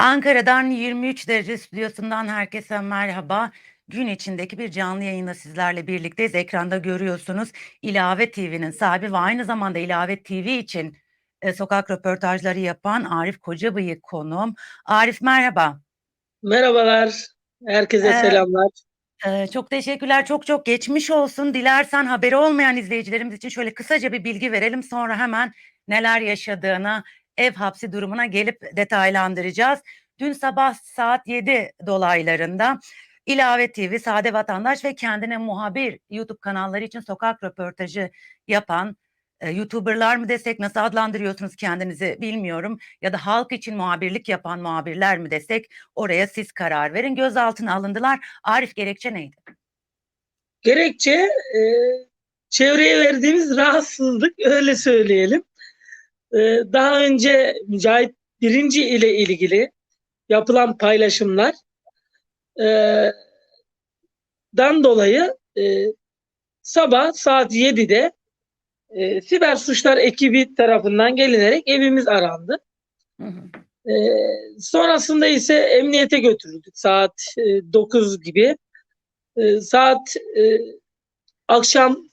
Ankara'dan 23 derece stüdyosundan herkese merhaba. Gün içindeki bir canlı yayında sizlerle birlikteyiz. Ekranda görüyorsunuz İlave TV'nin sahibi ve aynı zamanda İlave TV için e, sokak röportajları yapan Arif Kocabıyık konuğum. Arif merhaba. Merhabalar. Herkese Ee, selamlar. Ee, çok teşekkürler. Çok çok geçmiş olsun. Dilersen haberi olmayan izleyicilerimiz için şöyle kısaca bir bilgi verelim. Sonra hemen neler yaşadığını, ev hapsi durumuna gelip detaylandıracağız. Dün sabah saat 7 dolaylarında İlave TV, Sade Vatandaş ve kendine muhabir YouTube kanalları için sokak röportajı yapan e, YouTuber'lar mı desek nasıl adlandırıyorsunuz kendinizi bilmiyorum ya da halk için muhabirlik yapan muhabirler mi desek oraya siz karar verin. Gözaltına alındılar. Arif gerekçe neydi? Gerekçe e, çevreye verdiğimiz rahatsızlık öyle söyleyelim. E, daha önce Mücahit Birinci ile ilgili yapılan paylaşımlar e, dan dolayı e, sabah saat 7'de e, siber suçlar ekibi tarafından gelinerek evimiz arandı. Hı hı. E, sonrasında ise emniyete götürüldük saat e, 9 gibi. E, saat e, akşam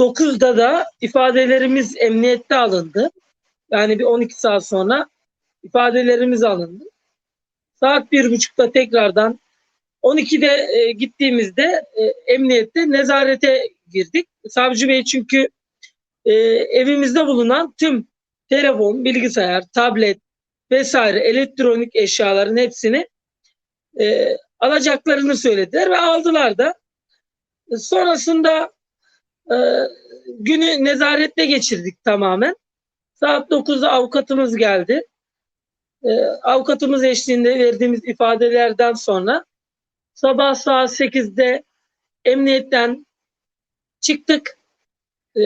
9'da da ifadelerimiz emniyette alındı. Yani bir 12 saat sonra ifadelerimiz alındı. Saat bir buçukta tekrardan 12'de e, gittiğimizde e, emniyette nezarete girdik. Savcı Bey çünkü e, evimizde bulunan tüm telefon, bilgisayar, tablet vesaire elektronik eşyaların hepsini e, alacaklarını söylediler ve aldılar da. Sonrasında e, günü nezarette geçirdik tamamen. Saat 9'da avukatımız geldi. E, avukatımız eşliğinde verdiğimiz ifadelerden sonra sabah saat 8'de emniyetten çıktık. E,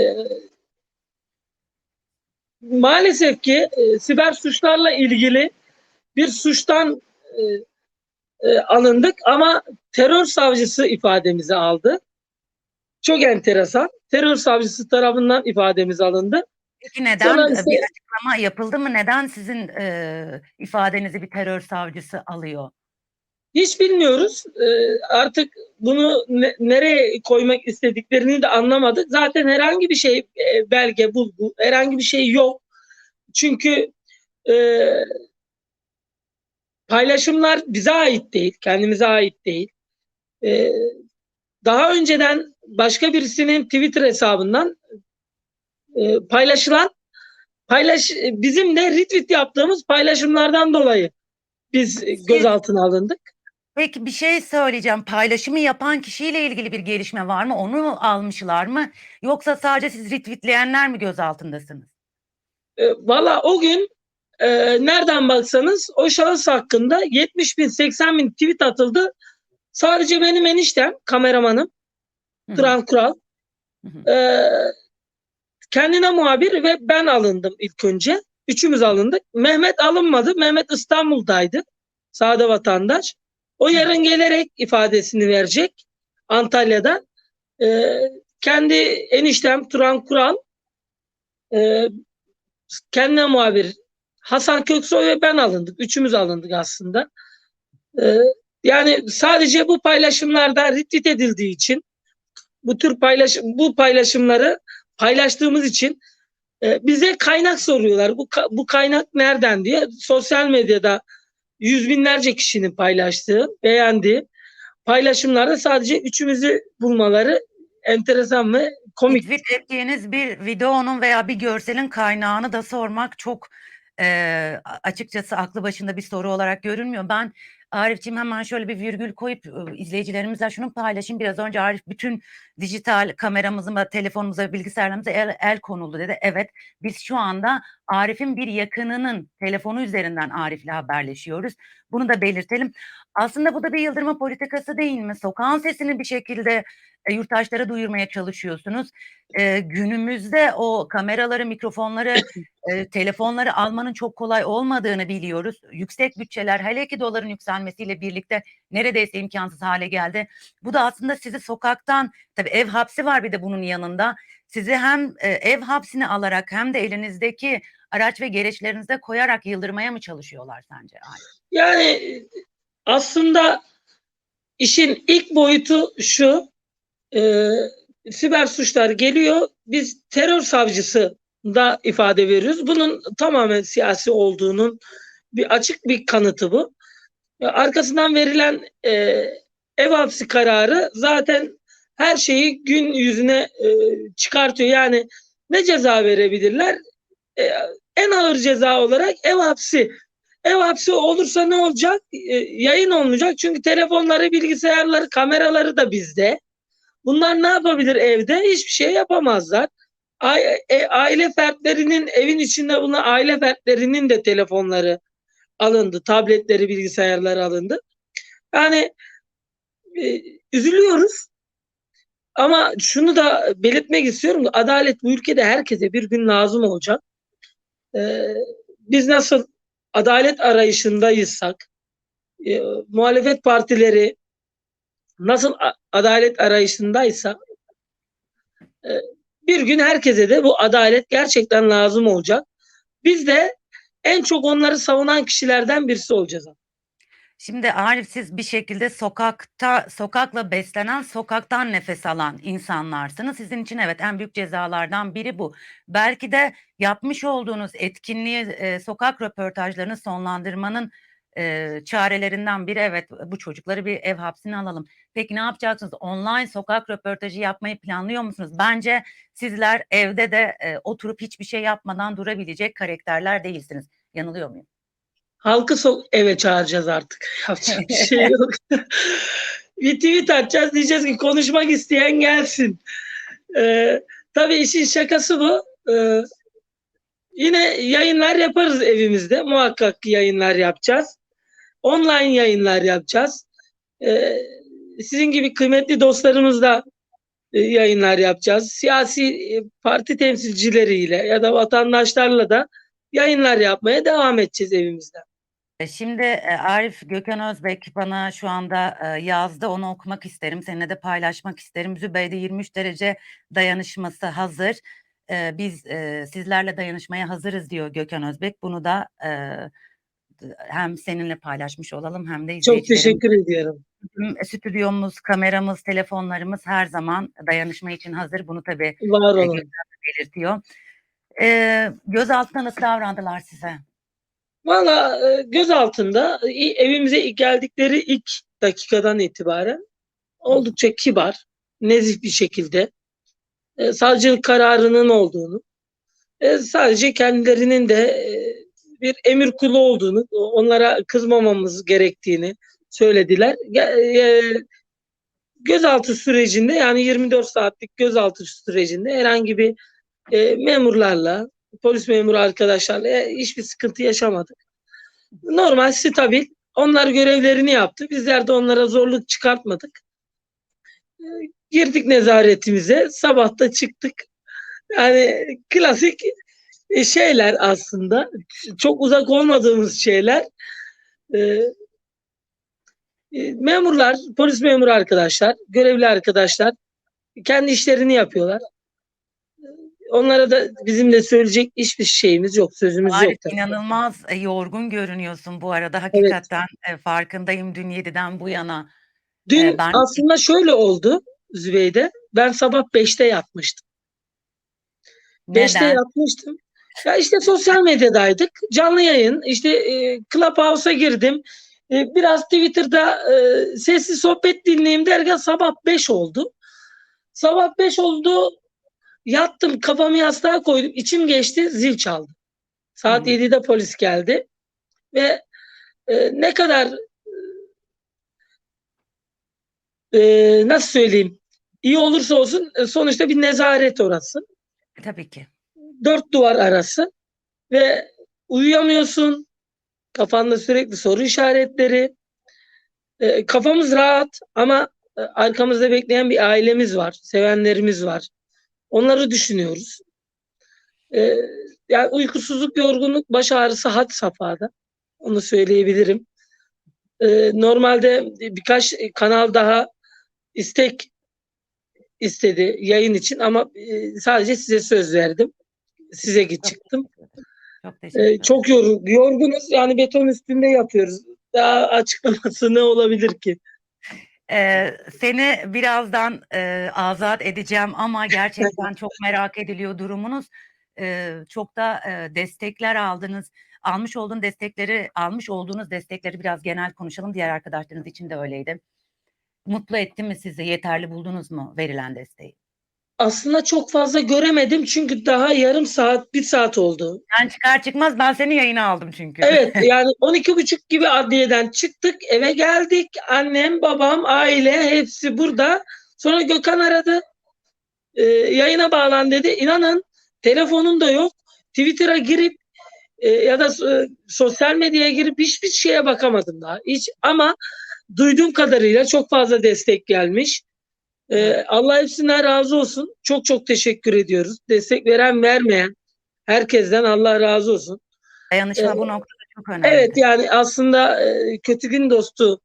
maalesef ki e, siber suçlarla ilgili bir suçtan e, e, alındık ama terör savcısı ifademizi aldı. Çok enteresan. Terör savcısı tarafından ifademiz alındı. Peki neden Sonra e, ise- bir açıklama yapıldı mı? Neden sizin e, ifadenizi bir terör savcısı alıyor? Hiç bilmiyoruz. Ee, artık bunu ne- nereye koymak istediklerini de anlamadık. Zaten herhangi bir şey e, belge, bulgu, herhangi bir şey yok. Çünkü e, paylaşımlar bize ait değil, kendimize ait değil. E, daha önceden başka birisinin Twitter hesabından e, paylaşılan paylaş bizim de retweet yaptığımız paylaşımlardan dolayı biz gözaltına alındık. Peki bir şey söyleyeceğim. Paylaşımı yapan kişiyle ilgili bir gelişme var mı? Onu almışlar mı? Yoksa sadece siz retweetleyenler mi gözaltındasınız? E, Valla o gün e, nereden baksanız o şahıs hakkında 70 bin 80 bin tweet atıldı. Sadece benim eniştem kameramanım Hı hı, Turan Kural hı hı. e, kendine muhabir ve ben alındım ilk önce. Üçümüz alındık. Mehmet alınmadı. Mehmet İstanbul'daydı. Sade vatandaş. O yarın gelerek ifadesini verecek Antalya'da. E, kendi eniştem Turan Kural e, kendine muhabir Hasan Köksoy ve ben alındık. Üçümüz alındık aslında. Ee, yani sadece bu paylaşımlarda retweet edildiği için bu tür paylaş bu paylaşımları paylaştığımız için e, bize kaynak soruyorlar. Bu bu kaynak nereden diye sosyal medyada yüz binlerce kişinin paylaştığı, beğendiği paylaşımlarda sadece üçümüzü bulmaları enteresan ve komik. Retweet ettiğiniz bir videonun veya bir görselin kaynağını da sormak çok e, açıkçası aklı başında bir soru olarak görünmüyor. Ben Arif'ciğim hemen şöyle bir virgül koyup e, izleyicilerimizle şunu paylaşayım. Biraz önce Arif bütün dijital kameramıza, telefonumuza, bilgisayarlarımıza el, el konuldu dedi. Evet biz şu anda Arif'in bir yakınının telefonu üzerinden Arif'le haberleşiyoruz. Bunu da belirtelim. Aslında bu da bir yıldırma politikası değil mi? Sokağın sesini bir şekilde e, yurttaşlara duyurmaya çalışıyorsunuz. E, günümüzde o kameraları, mikrofonları, e, telefonları almanın çok kolay olmadığını biliyoruz. Yüksek bütçeler hele ki doların yükselmesiyle birlikte neredeyse imkansız hale geldi. Bu da aslında sizi sokaktan, tabii ev hapsi var bir de bunun yanında. sizi hem e, ev hapsine alarak hem de elinizdeki araç ve gereçlerinize koyarak yıldırmaya mı çalışıyorlar sence? Yani aslında işin ilk boyutu şu. E, siber suçlar geliyor. Biz terör savcısı da ifade veriyoruz. Bunun tamamen siyasi olduğunun bir açık bir kanıtı bu. Arkasından verilen e, ev hapsi kararı zaten her şeyi gün yüzüne e, çıkartıyor. Yani ne ceza verebilirler? E, en ağır ceza olarak ev hapsi. Ev hapsi olursa ne olacak? E, yayın olmayacak. Çünkü telefonları, bilgisayarları, kameraları da bizde. Bunlar ne yapabilir evde? Hiçbir şey yapamazlar. E, aile fertlerinin evin içinde bulunan aile fertlerinin de telefonları alındı. Tabletleri, bilgisayarları alındı. Yani e, üzülüyoruz. Ama şunu da belirtmek istiyorum. Adalet bu ülkede herkese bir gün lazım olacak. E, biz nasıl adalet arayışındayızsak, e, muhalefet partileri nasıl adalet arayışındaysa e, bir gün herkese de bu adalet gerçekten lazım olacak. Biz de en çok onları savunan kişilerden birisi olacağız. Şimdi Arif siz bir şekilde sokakta sokakla beslenen, sokaktan nefes alan insanlarsınız. Sizin için evet en büyük cezalardan biri bu. Belki de yapmış olduğunuz etkinliği e, sokak röportajlarını sonlandırmanın e, çarelerinden biri evet bu çocukları bir ev hapsine alalım. Peki ne yapacaksınız? Online sokak röportajı yapmayı planlıyor musunuz? Bence sizler evde de e, oturup hiçbir şey yapmadan durabilecek karakterler değilsiniz. Yanılıyor muyum? Halkı so- eve çağıracağız artık. Yapacak bir şey yok. bir tweet atacağız diyeceğiz ki konuşmak isteyen gelsin. Ee, tabii işin şakası bu. Ee, yine yayınlar yaparız evimizde. Muhakkak yayınlar yapacağız. Online yayınlar yapacağız. Ee, sizin gibi kıymetli dostlarımızla e, yayınlar yapacağız. Siyasi e, parti temsilcileriyle ya da vatandaşlarla da yayınlar yapmaya devam edeceğiz evimizde. E, Şimdi e, Arif Gökhan Özbek bana şu anda e, yazdı. Onu okumak isterim. Seninle de paylaşmak isterim. Zübeyde 23 derece dayanışması hazır. Biz sizlerle dayanışmaya hazırız diyor Gökhan Özbek. Bunu da hem seninle paylaşmış olalım hem de Çok teşekkür ediyorum. Bizim Stüdyomuz, kameramız, telefonlarımız her zaman dayanışma için hazır. Bunu tabii Var olun. Belirtiyor. E, gözaltına nasıl davrandılar size? Valla göz altında evimize ilk geldikleri ilk dakikadan itibaren oldukça kibar, nezih bir şekilde e, savcılık kararının olduğunu, e, sadece kendilerinin de e, bir emir kulu olduğunu, onlara kızmamamız gerektiğini söylediler. E, gözaltı sürecinde yani 24 saatlik gözaltı sürecinde herhangi bir e, memurlarla, polis memuru arkadaşlarla e, hiçbir sıkıntı yaşamadık. Normal, stabil. Onlar görevlerini yaptı. Bizler de onlara zorluk çıkartmadık. Girdik nezaretimize. Sabah da çıktık. Yani klasik şeyler aslında. Çok uzak olmadığımız şeyler. E, e, memurlar, polis memuru arkadaşlar, görevli arkadaşlar kendi işlerini yapıyorlar. Onlara da bizim de söyleyecek hiçbir şeyimiz yok, sözümüz yok. Arif tabii. inanılmaz e, yorgun görünüyorsun bu arada. Hakikaten e, farkındayım dün 7'den bu yana. Dün Ee, ben- aslında şöyle oldu Zübeyde. Ben sabah 5'te yatmıştım. 5'te Neden? yatmıştım. Ya işte sosyal medyadaydık. Canlı yayın. işte e, Clubhouse'a girdim. E, biraz Twitter'da e, sesli sohbet dinleyeyim derken sabah 5 oldu. Sabah 5 oldu. Yattım. Kafamı yastığa koydum. içim geçti. Zil çaldı. Saat Hı. 7'de polis geldi. Ve e, ne kadar e, nasıl söyleyeyim iyi olursa olsun e, sonuçta bir nezaret orası. Tabii ki. Dört duvar arası ve uyuyamıyorsun. Kafanda sürekli soru işaretleri. E, kafamız rahat ama e, arkamızda bekleyen bir ailemiz var. Sevenlerimiz var. Onları düşünüyoruz. E, yani uykusuzluk, yorgunluk, baş ağrısı had safhada. Onu söyleyebilirim. E, normalde birkaç kanal daha istek istedi yayın için ama e, sadece size söz verdim. Size git çıktım. Çok teşekkür Ee, çok yor- yorgunuz. Yani beton üstünde yapıyoruz. Daha açıklaması ne olabilir ki? Ee, seni birazdan e, azat edeceğim ama gerçekten çok merak ediliyor durumunuz. Ee, çok da e, destekler aldınız. Almış olduğun destekleri, almış olduğunuz destekleri biraz genel konuşalım. Diğer arkadaşlarınız için de öyleydi. Mutlu etti mi sizi? Yeterli buldunuz mu verilen desteği? Aslında çok fazla göremedim çünkü daha yarım saat, bir saat oldu. Ben çıkar çıkmaz ben seni yayına aldım çünkü. Evet yani 12.30 gibi adliyeden çıktık eve geldik. Annem, babam, aile hepsi burada. Sonra Gökhan aradı. Ee, yayına bağlan dedi. İnanın telefonum da yok. Twitter'a girip e, ya da e, sosyal medyaya girip hiçbir şeye bakamadım daha. Hiç ama duyduğum kadarıyla çok fazla destek gelmiş. Ee, Allah hepsinden razı olsun. Çok çok teşekkür ediyoruz. Destek veren vermeyen herkesten Allah razı olsun. Dayanışma Evet. bu noktada çok önemli. Evet yani aslında e, kötü gün dostu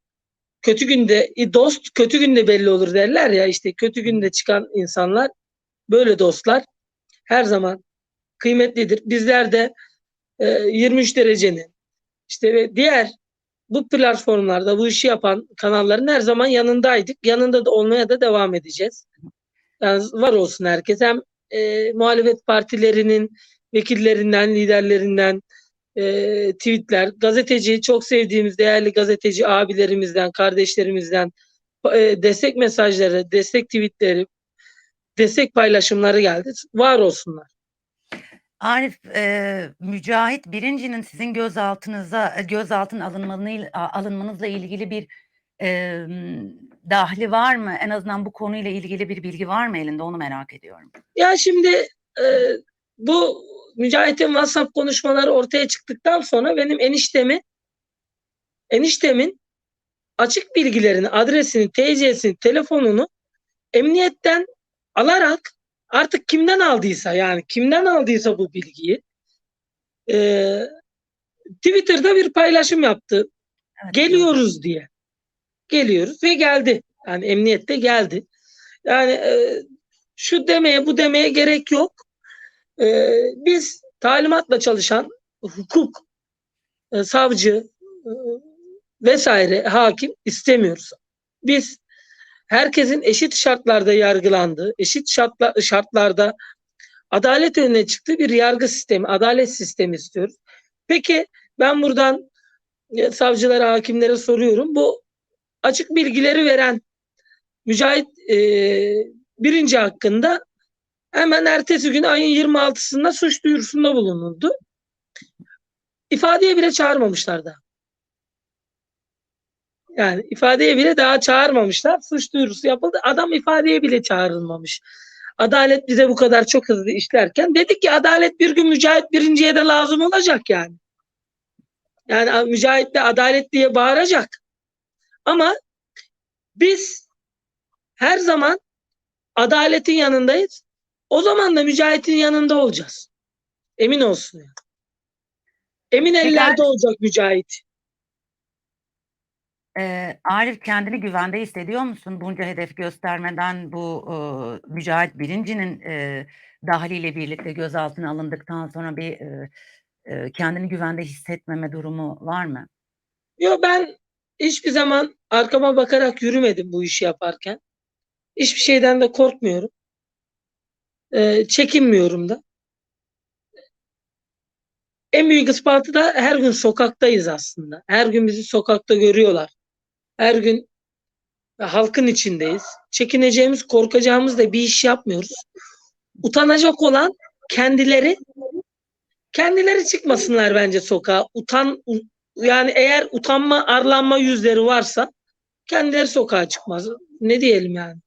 kötü günde e, dost kötü günde belli olur derler ya işte kötü günde çıkan insanlar böyle dostlar her zaman kıymetlidir. Bizler de e, 23 derecenin işte ve diğer bu platformlarda bu işi yapan kanalların her zaman yanındaydık. Yanında da olmaya da devam edeceğiz. Yani var olsun herkes. Hem e, muhalefet partilerinin vekillerinden, liderlerinden, e, tweetler, gazeteci çok sevdiğimiz değerli gazeteci abilerimizden, kardeşlerimizden e, destek mesajları, destek tweetleri, destek paylaşımları geldi. Var olsunlar. Arif, e, Mücahit Birinci'nin sizin gözaltınıza e, gözaltına alınmanı, alınmanızla ilgili bir e, dahli var mı? En azından bu konuyla ilgili bir bilgi var mı elinde? Onu merak ediyorum. Ya şimdi e, bu Mücahit'in WhatsApp konuşmaları ortaya çıktıktan sonra benim eniştemi eniştemin açık bilgilerini, adresini, TC'sini, telefonunu emniyetten alarak artık kimden aldıysa yani kimden aldıysa bu bilgiyi e, Twitter'da bir paylaşım yaptı. Evet, Geliyoruz diye. Geliyoruz ve geldi. Yani emniyette geldi. Yani e, şu demeye bu demeye gerek yok. E, biz talimatla çalışan hukuk, e, savcı e, vesaire hakim istemiyoruz. Biz herkesin eşit şartlarda yargılandığı, eşit şartla, şartlarda adalet önüne çıktığı bir yargı sistemi, adalet sistemi istiyoruz. Peki ben buradan e, savcılara, hakimlere soruyorum. Bu açık bilgileri veren Mücahit e, birinci hakkında hemen ertesi gün ayın 26'sında suç duyurusunda bulunuldu. İfadeye bile çağırmamışlar da. Yani ifadeye bile daha çağırmamışlar. Suç duyurusu yapıldı. Adam ifadeye bile çağrılmamış. Adalet bize bu kadar çok hızlı işlerken dedik ki adalet bir gün Mücahit birinciye de lazım olacak yani. Yani Mücahit de adalet diye bağıracak. Ama biz her zaman adaletin yanındayız. O zaman da Mücahit'in yanında olacağız. Emin olsun. Yani. Emin ellerde olacak Mücahit. Ee, Arif kendini güvende hissediyor musun? Bunca hedef göstermeden bu e, Mücahit Birinci'nin e, dahliyle birlikte gözaltına alındıktan sonra bir e, e, kendini güvende hissetmeme durumu var mı? Yok ben hiçbir zaman arkama bakarak yürümedim bu işi yaparken. Hiçbir şeyden de korkmuyorum. Ee, çekinmiyorum da. En büyük ispatı da her gün sokaktayız aslında. Her gün bizi sokakta görüyorlar. Her gün halkın içindeyiz. Çekineceğimiz, korkacağımız da bir iş yapmıyoruz. Utanacak olan kendileri kendileri çıkmasınlar bence sokağa. Utan yani eğer utanma, arlanma yüzleri varsa kendileri sokağa çıkmaz. Ne diyelim yani?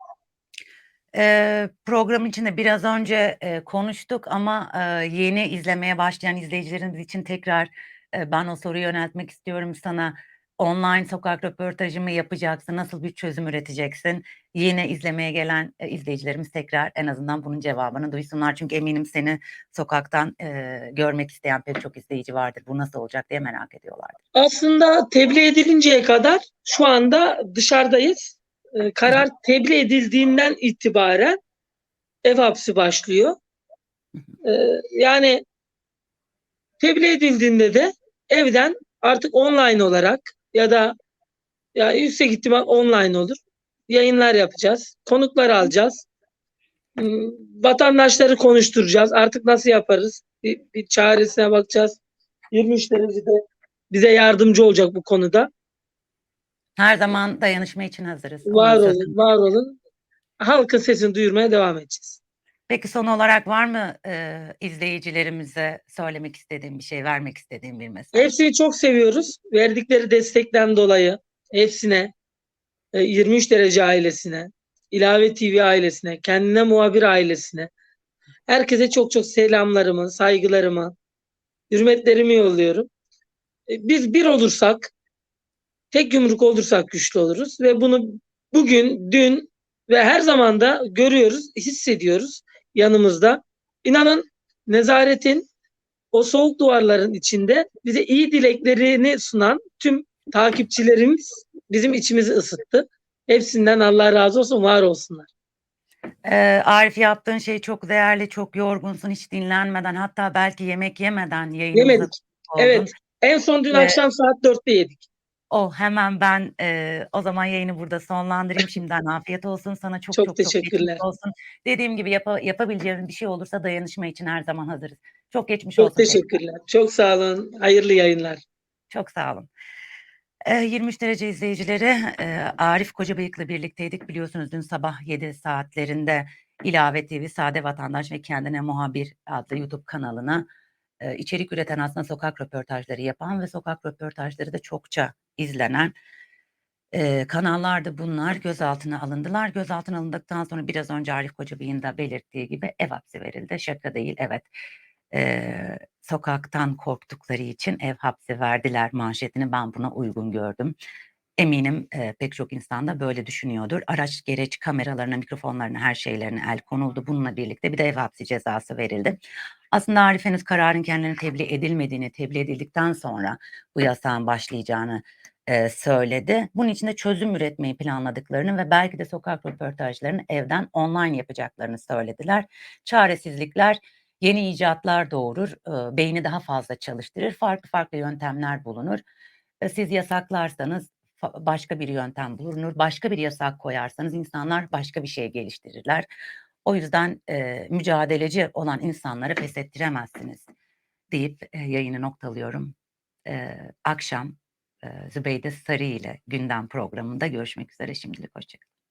Ee, program içinde biraz önce e, konuştuk ama e, yeni izlemeye başlayan izleyicilerimiz için tekrar e, ben o soruyu yöneltmek istiyorum sana. Online sokak röportajı mı yapacaksın? Nasıl bir çözüm üreteceksin? Yeni izlemeye gelen e, izleyicilerimiz tekrar en azından bunun cevabını duysunlar. Çünkü eminim seni sokaktan e, görmek isteyen pek çok izleyici vardır. Bu nasıl olacak diye merak ediyorlardır. Aslında tebliğ edilinceye kadar şu anda dışarıdayız. e, karar tebliğ edildiğinden itibaren ev hapsi başlıyor. E, yani tebliğ edildiğinde de evden artık online olarak ya da ya yüksek ihtimal online olur. Yayınlar yapacağız. Konuklar alacağız. Hmm, Vatandaşları konuşturacağız. Artık nasıl yaparız? Bir, bir çaresine bakacağız. 23 derecede bize yardımcı olacak bu konuda. Her zaman dayanışma için hazırız. Var olun, var olun. Halkın sesini duyurmaya devam edeceğiz. Peki son olarak var mı e, izleyicilerimize söylemek istediğim bir şey, vermek istediğim bir mesaj? Hepsini çok seviyoruz. Verdikleri destekten dolayı hepsine, e, 23 derece ailesine, İlave TV ailesine, kendine muhabir ailesine, herkese çok çok selamlarımı, saygılarımı, hürmetlerimi yolluyorum. E, Biz bir olursak, tek yumruk olursak güçlü oluruz ve bunu bugün, dün ve her zaman da görüyoruz, hissediyoruz yanımızda. İnanın nezaretin o soğuk duvarların içinde bize iyi dileklerini sunan tüm takipçilerimiz bizim içimizi ısıttı. Hepsinden Allah razı olsun, var olsunlar. Ee, Arif yaptığın şey çok değerli, çok yorgunsun, hiç dinlenmeden, hatta belki yemek yemeden yayınımıza Yemedik. Evet. En son dün Ve- akşam saat 4'te yedik. Oh hemen ben e, o zaman yayını burada sonlandırayım. Şimdiden afiyet olsun sana. Çok Çok çok çok, teşekkürler. geçmiş olsun. Dediğim gibi yapa, yapabileceğimiz bir şey olursa dayanışma için her zaman hazırız. Çok geçmiş Çok olsun. tekrar. teşekkürler. Çok sağ olun. Hayırlı yayınlar. Çok sağ olun. Ee, 23 derece izleyicileri e, Arif Kocabıyık'la birlikteydik. Biliyorsunuz dün sabah 7 saatlerinde İlave TV, Sade Vatandaş ve Kendine Muhabir adlı YouTube kanalına e, içerik üreten aslında sokak röportajları yapan ve sokak röportajları da çokça izlenen e, kanallardı bunlar. Gözaltına alındılar. Gözaltına alındıktan sonra biraz önce Arif Kocabıyık'ın da belirttiği gibi ev hapsi verildi. Şaka değil evet. E, sokaktan korktukları için ev hapsi verdiler manşetini ben buna uygun gördüm. Eminim e, pek çok insan da böyle düşünüyordur. Araç gereç kameralarına, mikrofonlarına, her şeylerine el konuldu. Bununla birlikte bir de ev hapsi cezası verildi. Aslında Arif henüz kararın kendilerine tebliğ edilmediğini, tebliğ edildikten sonra bu yasağın başlayacağını e, söyledi. Bunun için de çözüm üretmeyi planladıklarını ve belki de sokak röportajlarını evden online yapacaklarını söylediler. Çaresizlikler yeni icatlar doğurur, e, beyni daha fazla çalıştırır, farklı farklı yöntemler bulunur. E, siz yasaklarsanız başka bir yöntem bulunur, başka bir yasak koyarsanız insanlar başka bir şey geliştirirler. O yüzden e, mücadeleci olan insanları pes ettiremezsiniz deyip e, yayını noktalıyorum. E, akşam Zübeyde Sarı ile gündem programında görüşmek üzere şimdilik hoşçakalın.